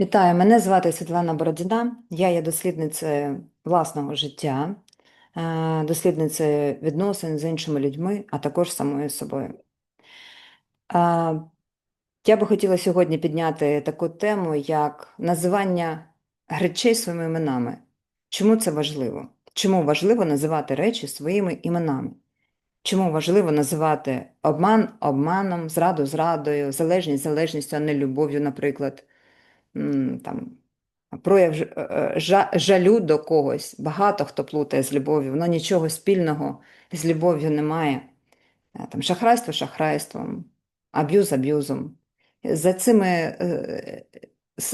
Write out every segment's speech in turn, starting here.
Вітаю, мене звати Світлана Бородіна. Я є дослідницею власного життя, е, дослідницею відносин з іншими людьми, а також самою собою. Е, Я би хотіла сьогодні підняти таку тему, як називання речей своїми іменами. Чому це важливо? Чому важливо називати речі своїми іменами? Чому важливо називати обман обманом, зраду зрадою, залежність залежністю, а не любов'ю, наприклад? Там, прояв е, е, жа- жалю до когось. Багато хто плутає з любов'ю, воно нічого спільного з любов'ю немає. Е, Там, шахрайство шахрайством, аб'юз аб'юзом. За цими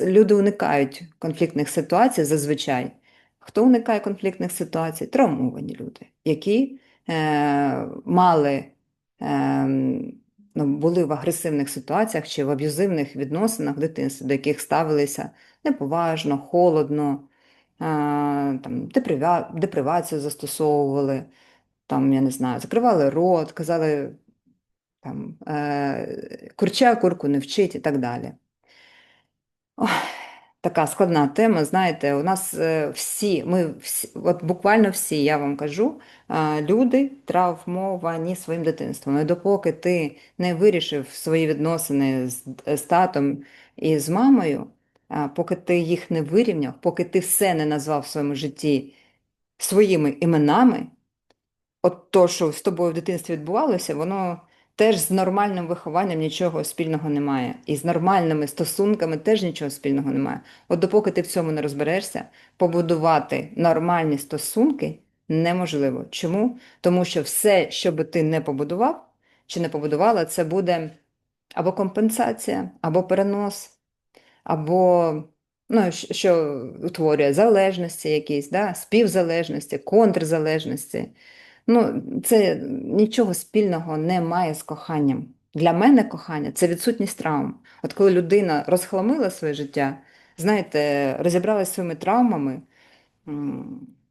люди уникають конфліктних ситуацій зазвичай. Хто уникає конфліктних ситуацій? Травмовані люди, які е, мали, е, ну, були в агресивних ситуаціях чи в аб'юзивних відносинах в дитинстві, до яких ставилися неповажно, холодно, там, деприва- депривацію застосовували там, я не знаю, закривали рот, казали там, е, курча курку не вчить і так далі. Ох, така складна тема, знаєте, у нас всі, ми всі, от буквально всі, я вам кажу, е, люди травмовані своїм дитинством. І допоки ти не вирішив свої відносини з, з татом і з мамою, поки ти їх не вирівняв, поки ти все не назвав в своєму житті своїми іменами, от то, що з тобою в дитинстві відбувалося, воно теж з нормальним вихованням нічого спільного немає. І з нормальними стосунками теж нічого спільного немає. От допоки ти в цьому не розберешся, побудувати нормальні стосунки неможливо. Чому? Тому що все, що би ти не побудував чи не побудувала, це буде або компенсація, або перенос, або ну, що утворює залежності якісь, да? співзалежності, контрзалежності. Ну, це нічого спільного не має з коханням. Для мене кохання це відсутність травм. От коли людина розхламила своє життя, знаєте, розібралася своїми травмами,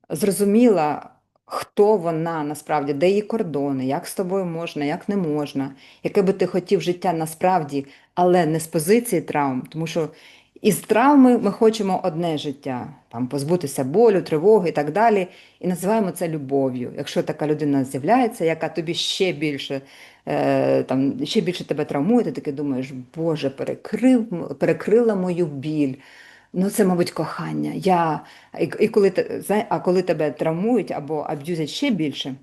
зрозуміла, хто вона насправді, де її кордони, як з тобою можна, як не можна, яке би ти хотів життя насправді, але не з позиції травм, тому що із травми ми хочемо одне життя, там позбутися болю, тривоги і так далі, і називаємо це любов'ю. Якщо така людина з'являється, яка тобі ще більше, е, там, ще більше тебе травмує, ти таки думаєш, Боже, перекрив, перекрила мою біль. Ну, це, мабуть, кохання. Я... І, і коли, а коли тебе травмують або аб'юзять ще більше,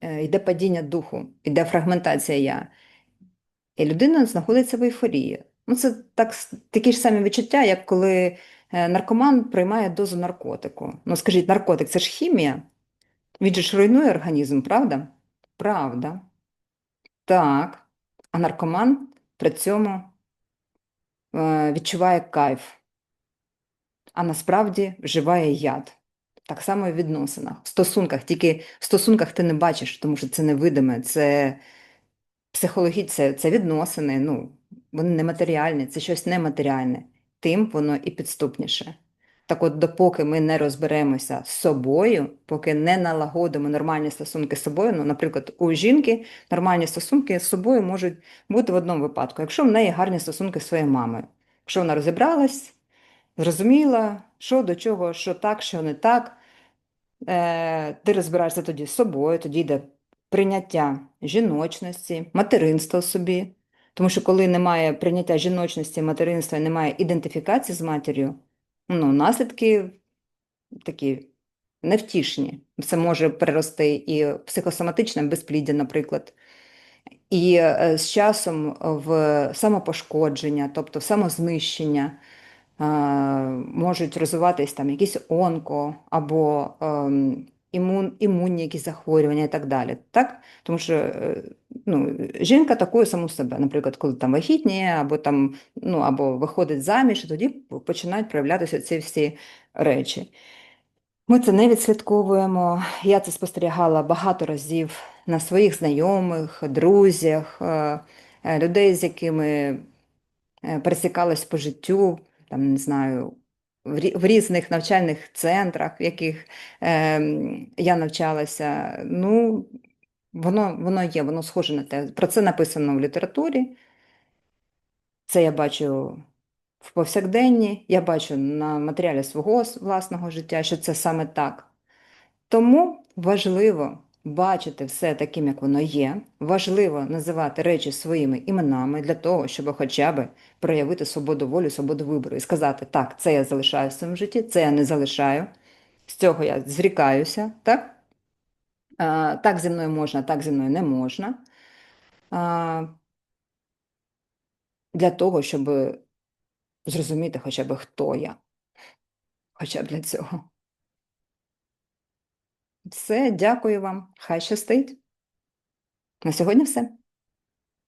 е, йде падіння духу, йде фрагментація я. І людина знаходиться в ейфорії. Ну, це так, такі ж самі відчуття, як коли е, наркоман приймає дозу наркотику. Ну, скажіть, наркотик це ж хімія. Він же ж руйнує організм, правда? Правда. Так. А наркоман при цьому е, відчуває кайф, а насправді вживає яд. Так само і в відносинах, в стосунках. Тільки в стосунках ти не бачиш, тому що це невидиме, це психологічне, це, це відносини, ну, вони нематеріальні, це щось нематеріальне, тим воно і підступніше. Так от, допоки ми не розберемося з собою, поки не налагодимо нормальні стосунки з собою, ну, наприклад, у жінки нормальні стосунки з собою можуть бути в одному випадку, якщо в неї гарні стосунки з своєю мамою, якщо вона розібралась, зрозуміла, що до чого, що так, що не так, е, ти розбираєшся тоді з собою, тоді йде прийняття жіночності, материнства собі. Тому що коли немає прийняття жіночності, материнства немає ідентифікації з матір'ю, ну, наслідки такі невтішні. Це може перерости і психосоматичне безпліддя, наприклад, і е, з часом в самопошкодження, тобто в самознищення е, можуть розвиватись там якісь онко або ем, імун, імунні якісь захворювання і так далі. Так? Тому що е, ну, жінка такою саму себе, наприклад, коли там вагітніє, або там, ну, або виходить заміж, і тоді починають проявлятися ці всі речі. Ми це не відслідковуємо. Я це спостерігала багато разів на своїх знайомих, друзях, е, е, людей, з якими е, пересікалась по життю, там, не знаю, в різних навчальних центрах, в яких е, я навчалася. Ну, воно, воно є, воно схоже на те. Про це написано в літературі. Це я бачу в повсякденні, я бачу на матеріалі свого власного життя, що це саме так. Тому важливо бачити все таким, як воно є. Важливо називати речі своїми іменами для того, щоб хоча б проявити свободу волі, свободу вибору і сказати, так, це я залишаю в своєму житті, це я не залишаю, з цього я зрікаюся, так? А, так зі мною можна, так зі мною не можна. А, для того, щоб зрозуміти хоча б хто я, хоча б для цього. Все, дякую вам. Хай щастить. На сьогодні все.